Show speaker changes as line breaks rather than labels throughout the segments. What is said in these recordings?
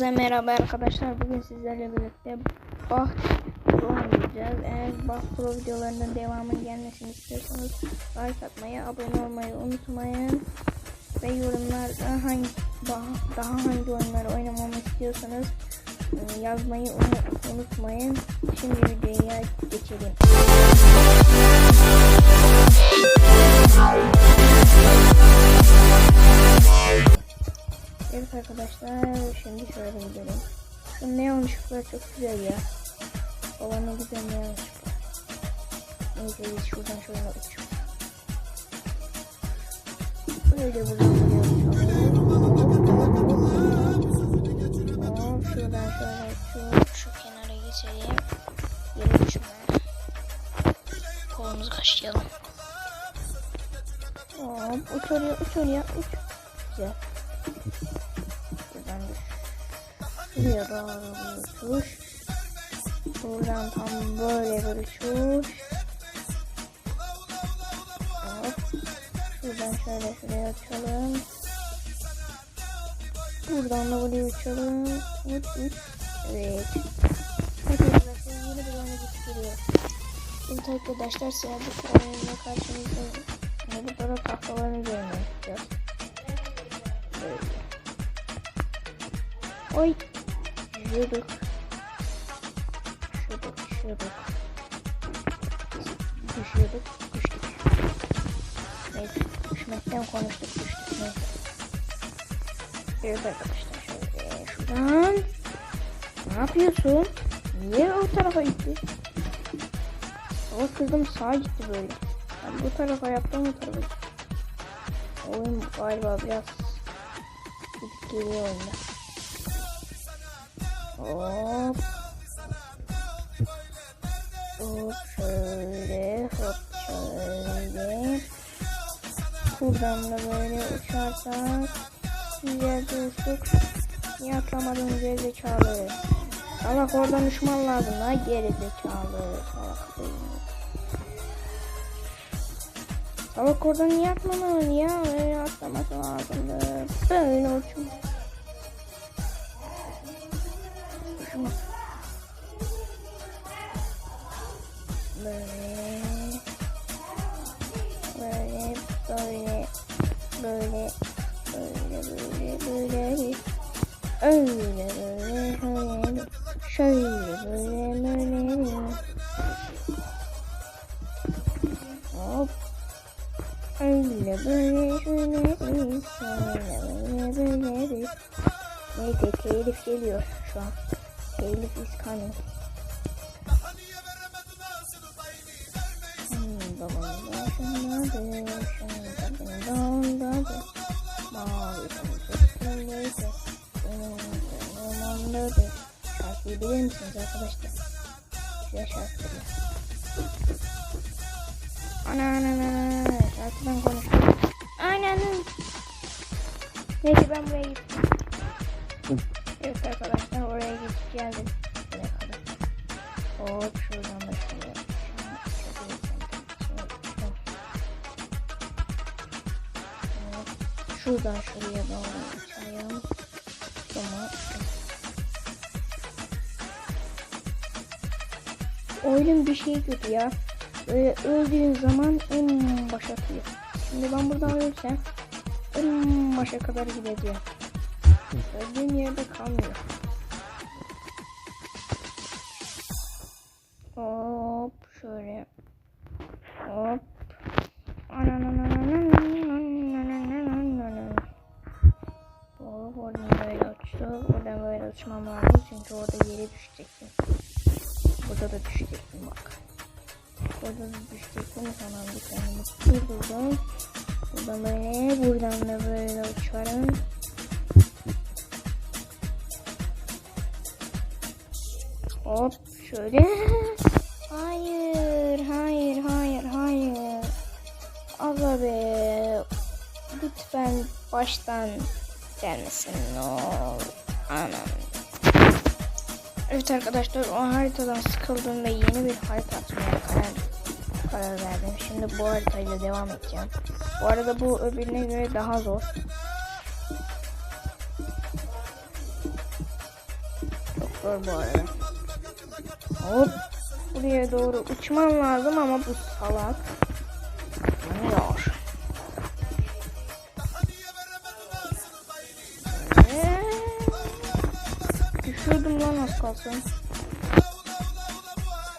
Herkese merhaba arkadaşlar. Bugün sizlerle birlikte Bach Pro oynayacağız. Eğer Bach Pro videolarının devamının gelmesini istiyorsanız like atmayı, abone olmayı unutmayın. Ve yorumlarda hangi daha hangi oyunları oynamamı istiyorsanız e, yazmayı unu- unutmayın. Şimdi videoya geçelim. Evet arkadaşlar şimdi şöyle gidelim. Şu neon ışıklar çok güzel ya. Baba ne güzel neon ışıklar. Neyse biz şuradan şöyle uçuyoruz. Böyle buradan. Hop şuradan şöyle uçuyoruz. Şu kenara geçelim. Yere uçma. Kolumuzu kaşıyalım. Hop uç oraya uç oraya uç. Güzel. Bir uçuş. Buradan tam böyle bir uçuş. Hop. Şuradan şöyle şuraya uçalım. Buradan da buraya uçalım. Uç uç. Evet. Hadi arkadaşlar yeni bir oyuna getiriyor. Evet arkadaşlar sıradaki oyunla karşınızda. Ne bu da tahtalarını görmek istiyoruz. Böyle. Oy. Yürüdük. Şuduk, şuduk. Düşüyorduk, düştük. Neyse, düşmekten konuştuk, düştük. Neyse. Evet arkadaşlar şöyle şuradan. Ne yapıyorsun? Niye o tarafa gitti? O kızım sağa gitti böyle. Ben bu tarafa yaptım bu tarafa gitti. Oyun galiba biraz gidip geliyor oyunda. Hop. Hop şöyle hop şöyle. Buradan da böyle uçarsak yerde uçtuk. Niye atlamadın gerizekalı? Salak oradan uçman lazım la gerizekalı. Salak değil. Salak oradan niye atmamadın ya? Öyle atlaması lazımdı. Böyle uçma. Böyle. Böyle. Böyle. Böyle. Böyle böyle böyle. Öyle böyle Şarkıyı bilir misiniz arkadaşlar? Size. Ana ana ana ana şarkıdan konuşuyorum. Aynen. Neyse ben buraya gittim. Evet arkadaşlar oraya gidip geldim. Buraya kadar. Hop şuradan da Şuradan şuraya doğru uçayım. Sonra Oyunun bir şey kötü ya. Böyle öldüğün zaman en başa atıyor. Şimdi ben buradan ölürsem en başa kadar gideceğim. Öldüğüm yerde kalmıyor. Hop şöyle. Hop. Hop yere düşecektim. Burada da düşecektim bak. Orada da düşecektim. Tamam bir tane durdurdum. Buradan böyle, buradan da böyle uçarım. Hop şöyle. Hayır, hayır, hayır, hayır. Aga be. Lütfen baştan gelmesin ne olur. Anam. Evet arkadaşlar o haritadan sıkıldım ve yeni bir harita atmaya karar, karar verdim. Şimdi bu haritayla devam edeceğim. Bu arada bu öbürüne göre daha zor. zor bu arada. Hop. Buraya doğru uçman lazım ama bu salak. Yanıyor. Düşürdüm lan az kalsın.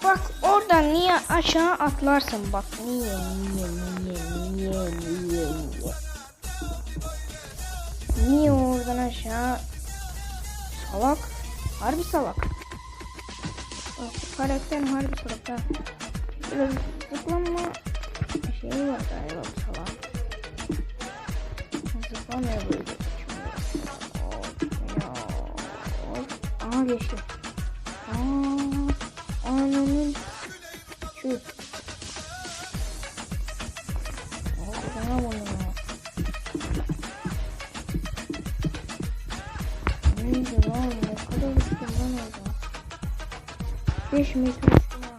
Bak oradan niye aşağı atlarsın? Bak niye niye niye niye niye niye. Niye oradan aşağı? Salak. Harbi salak. Karakter harbi salak. Ha. Biraz zıplama şeyi var galiba bu salak. Zıplamıyor böyle Aha geçti Aa, ananın şu. Bana bunu ya. Neydi lan ne kadar uçtum lan orada. 5 metre uçtum ha.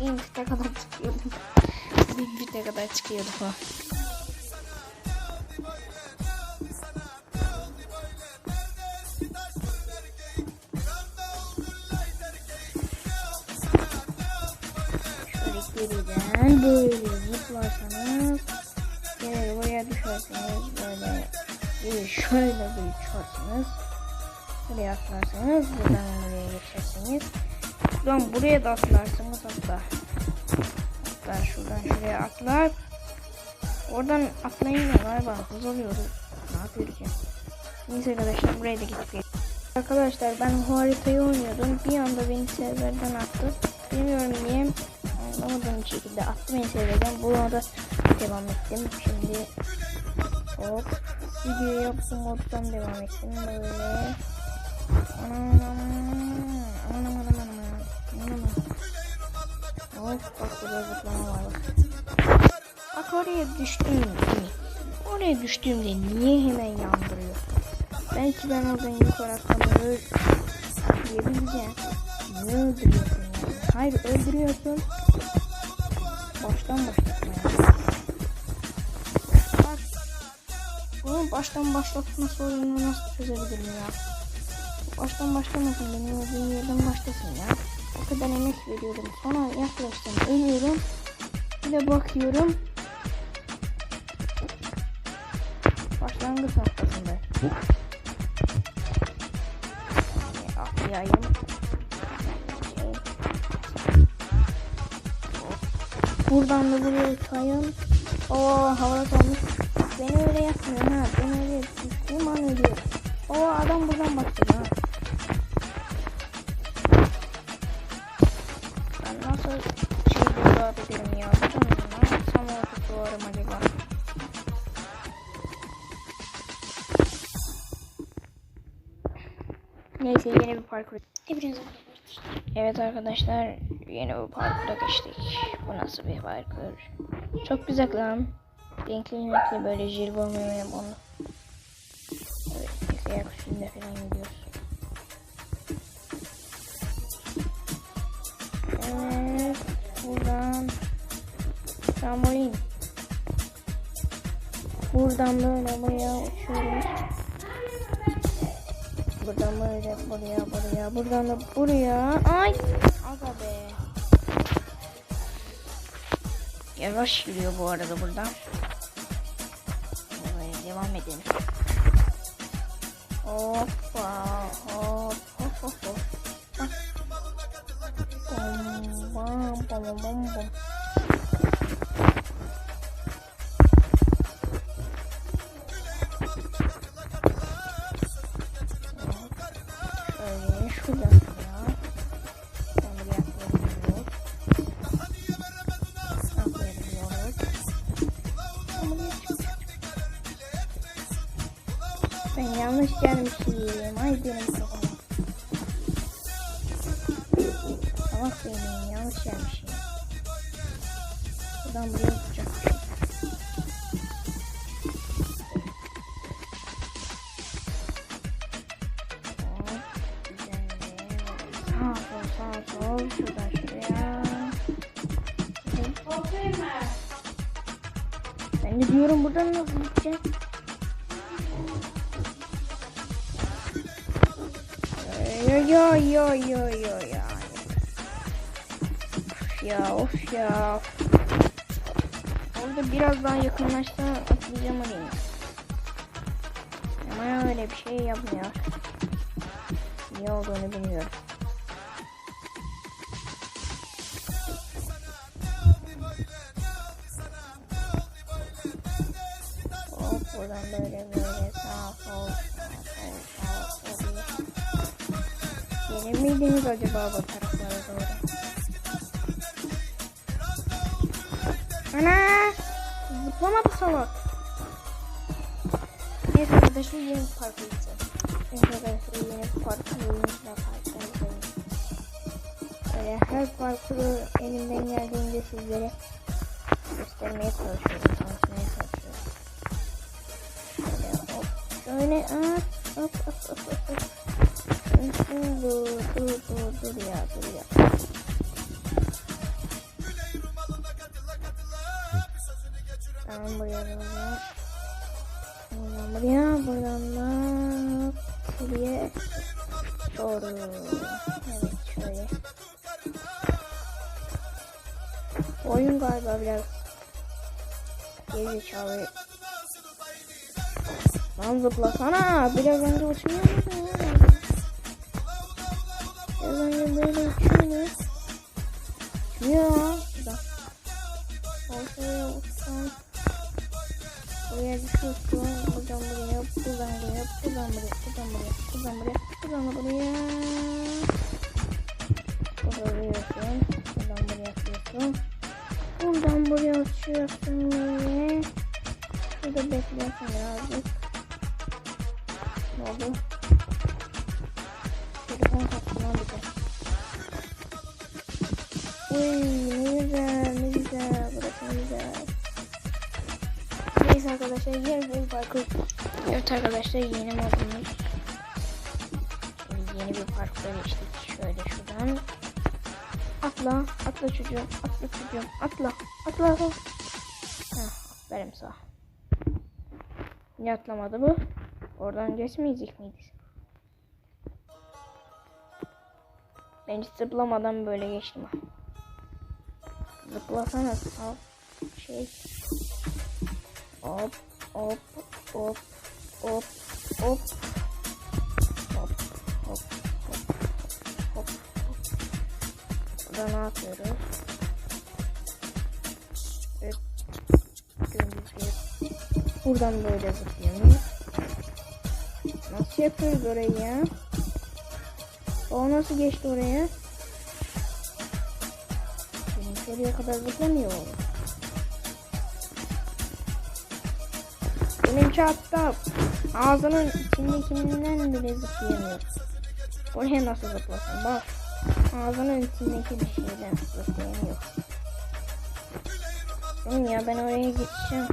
1000 fite kadar çıkıyordum. 1000 fite kadar çıkıyordum geriden böyle zıplarsanız Şöyle buraya düşerseniz böyle bir şöyle bir uçarsınız Buraya atlarsanız buradan buraya geçersiniz. Buradan buraya da atlarsınız hatta. Hatta şuradan şuraya atlar. Oradan atlayınca galiba hız alıyoruz. Ne yapıyoruz ya Neyse arkadaşlar buraya da gittik. Arkadaşlar ben haritayı oynuyordum. Bir anda beni serverden attı. Bilmiyorum niye anlamadığım şekilde attı beni serverden Buna da devam ettim. Şimdi Hop. Videoyu yaptım moddan devam ettim. Böyle. Anam anam anam anam anam. Hop bak burada zıplama var. Bak oraya düştüm. Oraya düştüğümde niye hemen yandırıyor? Belki ben oradan yukarı atlamayı diyebileceğim. Niye öldürüyorsun yani? Hayır öldürüyorsun Baştan başlatmaya Bak Bunu baştan başlatma sorununu nasıl çözebilirim ya? Baştan başlamasın benim öldüğüm yerden başlasın ya. O kadar emek veriyorum. Sonra yaklaştım ölüyorum. Bir de bakıyorum. Başlangıç noktasında Yani atlayayım Buradan da buraya uçayım. Oo havada kalmış. Beni öyle yapmıyor ha. Beni öyle düştüğüm an ölüyor. Oo adam buradan bakıyor ha. Ben nasıl şey bulabilirim ya? Buradan ne yapsam orada duvarım acaba? Neyse yeni bir parkur.
Hepinize
Evet arkadaşlar yeni bir parkura geçtik. Bu nasıl bir parkur? Çok güzel lan. Renkli renkli böyle jelibon memem onu. Evet yıkayak üstünde falan gidiyoruz. Evet buradan trambolin. Buradan böyle buraya uçuyoruz. Buradan böyle buraya buraya buradan da buraya. Ay. Yavaş yürüyor bu arada buradan. Böyle devam edelim. Hoppa hop hop hop hop. Bak. Bom bam bom benim kafama. Salak benim yanlış gelmişim. Buradan buraya tutacakmışım. Ben de diyorum buradan nasıl gideceğim? Yo yo yo yo ya. Of ya of ya. Orada biraz daha yakınlaşsa atlayacağım oraya. Ama öyle bir şey yapmıyor. Niye olduğunu bilmiyorum. Miydiniz acaba bu taraflara doğru? Ana! Zıplamadı salak. Neyse arkadaşlar yeni bir parka gideceğiz. Neyse arkadaşlar yeni bir parkurumuzla karşınızdayım. Böyle her parkuru elimden geldiğince sizlere göstermeye çalışıyorum. Tanıtmaya çalışıyorum. Böyle hop. Şöyle at. Hop hop hop hop. Hop. Dur dur dur dur ya dur ya. Tamam buraya. Buradan buraya, buradan da buraya doğru. Evet şöyle. Oyun galiba biraz geri çalıyor. Lan zıplasana. Biraz önce uçmuyor muydun ya? Biraz önce böyle uçuyordu. Uçmuyor. Burada. Ortaya uçsan. Buraya düşüyorsun. Buradan buraya, buradan buraya, buradan buraya, buradan buraya, buradan buraya, buradan buraya. Burada vuruyorsun. Buradan buraya atıyorsun. Buradan buraya uçuyorsun böyle. Burada bekliyorsun birazcık. Ne oldu? Arkadaşlar yeni bir parkur. Evet arkadaşlar yeni modumuz. Şimdi yeni bir parkura geçtik. Şöyle şuradan. Atla, atla çocuğum, atla çocuğum, atla, atla. Heh, aferin sağ. Niye atlamadı bu? Oradan geçmeyecek miyiz? Ben zıplamadan böyle geçtim. Zıplasana al şey. Hop Hop hop hop hop. Hop hop hop hop. Burada ne yapıyoruz? Evet. Buradan böyle zıplayalım. Nasıl yapıyoruz orayı ya? O nasıl geçti oraya? Benim şuraya kadar zıplamıyor oğlum. Çatta ağzının içindekinden bile zıplayamıyor. Oraya nasıl zıplasın bak. Ağzının içindeki bir şeyden zıplayamıyor. Oğlum ya ben oraya geçeceğim.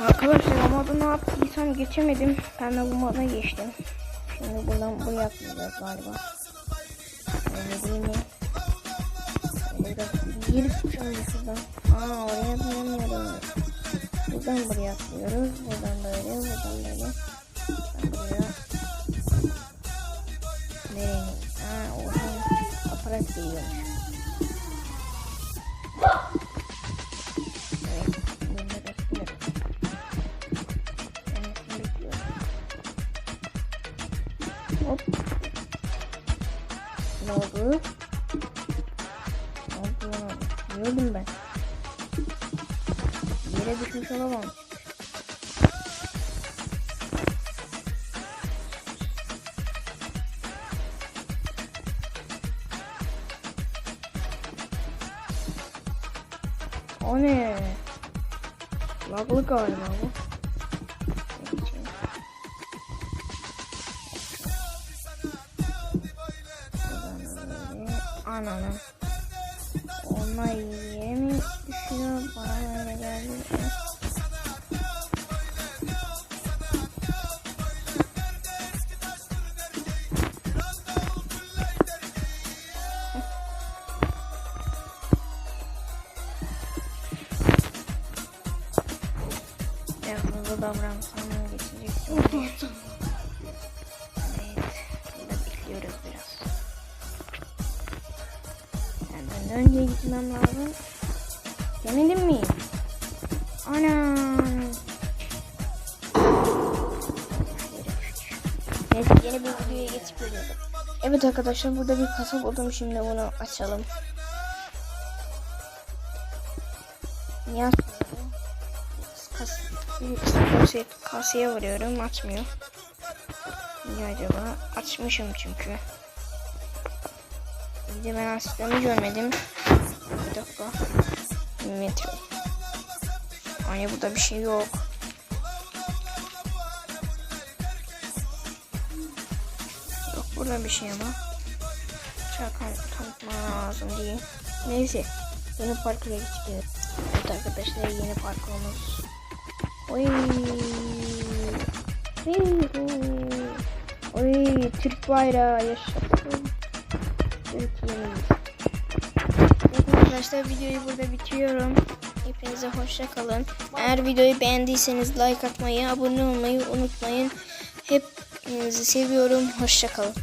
Arkadaşlar ama da ne yaptıysam geçemedim. Ben de bu moda geçtim. Şimdi buradan buraya atlayacağız galiba. Öyle değil mi? Biraz girip şuradan. Aa oraya atlayamıyorum. Buradan buraya atlıyoruz. Buradan böyle, buradan böyle. Buradan buraya. Nereye? Aa oradan aparat geliyormuş. Saçmalamam. O ne? Laglı galiba bu. Ananı. Gitmem lazım. Demedim mi? Ana. Neyse yeni bir videoya geçip geliyorum. Evet arkadaşlar burada bir kasa buldum şimdi bunu açalım. Niye açmıyor? Kas, kasaya, vuruyorum açmıyor. Niye acaba? Açmışım çünkü. Bir de ben açtığımı görmedim. Bir dakika. Metro. Hani burada bir şey yok. Yok burada bir şey ama. Şaka tanıtmam lazım değil. Neyse. Yeni parkura geçiyoruz. Evet arkadaşlar yeni parkurumuz. Oy. Yuhu. Oy Türk bayrağı yaşasın. Türkiye'miz. Arkadaşlar videoyu burada bitiriyorum. Hepinize hoşça kalın. Eğer videoyu beğendiyseniz like atmayı, abone olmayı unutmayın. Hepinizi seviyorum. Hoşça kalın.